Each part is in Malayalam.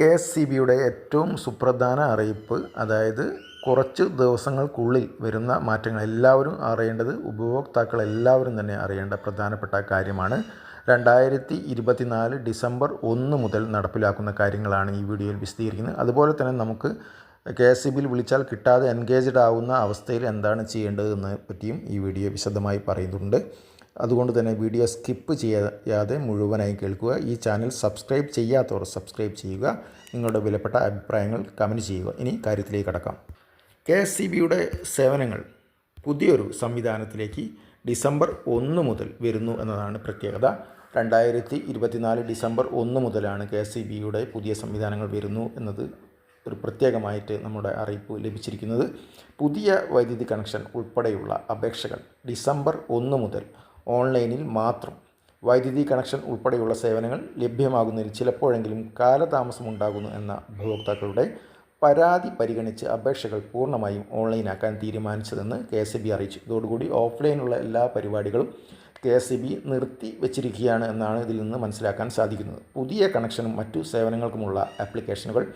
കെ എസ് സി ബിയുടെ ഏറ്റവും സുപ്രധാന അറിയിപ്പ് അതായത് കുറച്ച് ദിവസങ്ങൾക്കുള്ളിൽ വരുന്ന മാറ്റങ്ങൾ എല്ലാവരും അറിയേണ്ടത് ഉപഭോക്താക്കൾ എല്ലാവരും തന്നെ അറിയേണ്ട പ്രധാനപ്പെട്ട കാര്യമാണ്. രണ്ടായിരത്തി ഇരുപത്തിനാല് ഡിസംബർ ഒന്ന് മുതൽ നടപ്പിലാക്കുന്ന കാര്യങ്ങളാണ് ഈ വീഡിയോയിൽ വിശദീകരിക്കുന്നത്. അതുപോലെ തന്നെ നമുക്ക് കെ എസ് സി ബിയിൽ വിളിച്ചാൽ കിട്ടാതെ എൻഗേജ്ഡ് ആവുന്ന അവസ്ഥയിൽ എന്താണ് ചെയ്യേണ്ടതെന്ന് പറ്റിയും ഈ വീഡിയോ വിശദമായി പറയുന്നുണ്ട്. അതുകൊണ്ട് തന്നെ വീഡിയോ സ്കിപ്പ് ചെയ്യാതെ മുഴുവനായി കേൾക്കുക. ഈ ചാനൽ സബ്സ്ക്രൈബ് ചെയ്യാത്തവർ സബ്സ്ക്രൈബ് ചെയ്യുക. നിങ്ങളുടെ വിലപ്പെട്ട അഭിപ്രായങ്ങൾ കമന്റ് ചെയ്യുക. ഇനി കാര്യത്തിലേക്ക് കടക്കാം. കെ എസ് സി ബിയുടെ സേവനങ്ങൾ പുതിയൊരു സംവിധാനത്തിലേക്ക് ഡിസംബർ ഒന്ന് മുതൽ വരുന്നു എന്നതാണ് പ്രത്യേകത. രണ്ടായിരത്തി ഇരുപത്തിനാല് ഡിസംബർ ഒന്ന് മുതലാണ് കെ എസ് സി ബിയുടെ പുതിയ സംവിധാനങ്ങൾ വരുന്നു എന്നത് ഒരു പ്രത്യേകമായിട്ട് നമ്മുടെ അറിയിപ്പ് ലഭിച്ചിരിക്കുന്നത്. പുതിയ വൈദ്യുതി കണക്ഷൻ ഉൾപ്പെടെയുള്ള അപേക്ഷകൾ ഡിസംബർ ഒന്ന് മുതൽ ഓൺലൈനിൽ മാത്രം. വൈദ്യുതി കണക്ഷൻ ഉൾപ്പെടെയുള്ള സേവനങ്ങൾ ലഭ്യമാകുന്നതിൽ ചിലപ്പോഴെങ്കിലും കാലതാമസമുണ്ടാകുന്നു എന്ന ഉപഭോക്താക്കളുടെ പരാതി പരിഗണിച്ച് അപേക്ഷകൾ പൂർണമായും ഓൺലൈനാക്കാൻ തീരുമാനിച്ചതെന്ന് കെ എസ് ബി അറിയിച്ചു. ഇതോടുകൂടി ഓഫ്ലൈനുള്ള എല്ലാ പരിപാടികളും കെ എസ് ബി നിർത്തി വെച്ചിരിക്കുകയാണ് എന്നാണ് ഇതിൽ നിന്ന് മനസ്സിലാക്കാൻ സാധിക്കുന്നത്. പുതിയ കണക്ഷനും മറ്റു സേവനങ്ങൾക്കുമുള്ള ആപ്ലിക്കേഷനുകൾ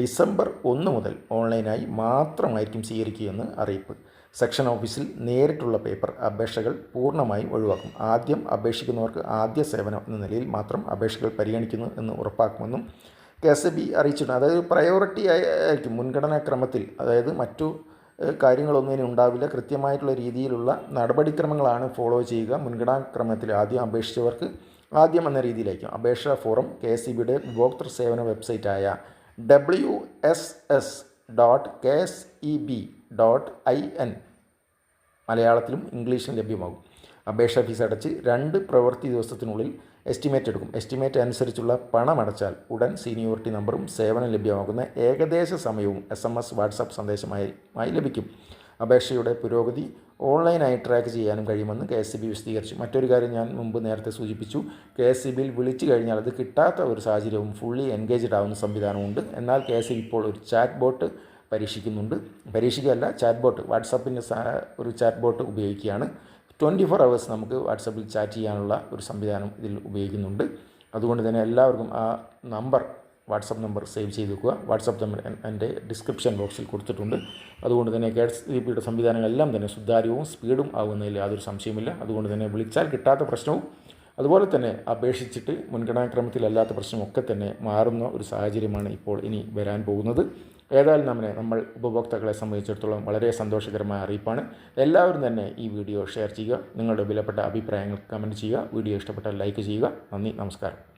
ഡിസംബർ ഒന്ന് മുതൽ ഓൺലൈനായി മാത്രമായിരിക്കും സ്വീകരിക്കുകയെന്ന് അറിയിപ്പ്. സെക്ഷൻ ഓഫീസിൽ നേരിട്ടുള്ള പേപ്പർ അപേക്ഷകൾ പൂർണമായും ഒഴിവാക്കും. ആദ്യം അപേക്ഷിക്കുന്നവർക്ക് ആദ്യ സേവനം എന്ന നിലയിൽ മാത്രം അപേക്ഷകൾ പരിഗണിക്കുന്നു എന്ന് ഉറപ്പാക്കുമെന്നും കെ എസ് ബി അറിയിച്ചിട്ടുണ്ട്. അതായത് പ്രയോറിറ്റി ആയിരിക്കും മുൻഗണനാക്രമത്തിൽ അതായത് മറ്റു കാര്യങ്ങളൊന്നും ഇനി ഉണ്ടാവില്ല. കൃത്യമായിട്ടുള്ള രീതിയിലുള്ള നടപടിക്രമങ്ങളാണ് ഫോളോ ചെയ്യുക. മുൻഗണനാക്രമത്തിൽ ആദ്യം അപേക്ഷിച്ചവർക്ക് ആദ്യം എന്ന രീതിയിലായിരിക്കും. അപേക്ഷാ ഫോറം കെ എസ് സി ബിയുടെ ഉപഭോക്തൃ സേവന വെബ്സൈറ്റായ W S S dot K S E B dot I N മലയാളത്തിലും ഇംഗ്ലീഷിലും ലഭ്യമാകും. അപേക്ഷാ ഫീസ് അടച്ച് രണ്ട് പ്രവൃത്തി ദിവസത്തിനുള്ളിൽ എസ്റ്റിമേറ്റ് എടുക്കും. എസ്റ്റിമേറ്റ് അനുസരിച്ചുള്ള പണം അടച്ചാൽ ഉടൻ സീനിയോറിറ്റി നമ്പറും സേവനം ലഭ്യമാകുന്ന ഏകദേശ സമയവും എസ് എം എസ് വാട്സാപ്പ് സന്ദേശമായി ലഭിക്കും. അപേക്ഷയുടെ പുരോഗതി ഓൺലൈനായി ട്രാക്ക് ചെയ്യാനും കഴിയുമെന്ന് കെ എസ് സി ബി വിശദീകരിച്ചു. മറ്റൊരു കാര്യം ഞാൻ മുമ്പ് നേരത്തെ സൂചിപ്പിച്ചു. കെ എസ് സി ബിയിൽ വിളിച്ചു കഴിഞ്ഞാൽ അത് കിട്ടാത്ത ഒരു സാഹചര്യവും ഫുള്ളി എൻഗേജ്ഡ് ആവുന്ന സംവിധാനമുണ്ട് എന്നാൽ കെ എസ് സി ഇപ്പോൾ ഒരു ചാറ്റ് ബോട്ട് പരീക്ഷിക്കുന്നുണ്ട്. പരീക്ഷിക്കുകയല്ല ചാറ്റ് ബോട്ട് വാട്സാപ്പിന്റെ ഒരു ചാറ്റ് ബോട്ട് ഉപയോഗിക്കുകയാണ്. ട്വന്റി ഫോർ അവേഴ്സ് നമുക്ക് വാട്സപ്പിൽ ചാറ്റ് ചെയ്യാനുള്ള ഒരു സംവിധാനം ഇതിൽ ഉപയോഗിക്കുന്നുണ്ട്. അതുകൊണ്ട് തന്നെ എല്ലാവർക്കും ആ നമ്പർ വാട്സപ്പ് നമ്പർ സേവ് ചെയ്ത് വെക്കുക വാട്സപ്പ് നമ്പർ എന്റെ ഡിസ്ക്രിപ്ഷൻ ബോക്സിൽ കൊടുത്തിട്ടുണ്ട്. അതുകൊണ്ട് തന്നെ കെ എസ് ഇ പിയുടെ സംവിധാനങ്ങളെല്ലാം തന്നെ സുതാര്യവും സ്പീഡും ആകുന്നതിൽ യാതൊരു സംശയമില്ല അതുകൊണ്ട് തന്നെ വിളിച്ചാൽ കിട്ടാത്ത പ്രശ്നവും അതുപോലെ തന്നെ അപേക്ഷിച്ചിട്ട് മുൻഗണനാക്രമത്തിലല്ലാത്ത പ്രശ്നമൊക്കെ തന്നെ മാറുന്ന ഒരു സാഹചര്യമാണ് ഇപ്പോൾ ഇനി വരാൻ പോകുന്നത്. ഏതായാലും നമ്മളെ നമ്മൾ ഉപഭോക്താക്കളെ സംബന്ധിച്ചിടത്തോളം വളരെ സന്തോഷകരമായ അറിയിപ്പാണ്. എല്ലാവരും തന്നെ ഈ വീഡിയോ ഷെയർ ചെയ്യുക. നിങ്ങളുടെ വിലപ്പെട്ട അഭിപ്രായങ്ങൾ കമന്റ് ചെയ്യുക. വീഡിയോ ഇഷ്ടപ്പെട്ടാൽ ലൈക്ക് ചെയ്യുക. നന്ദി നമസ്കാരം.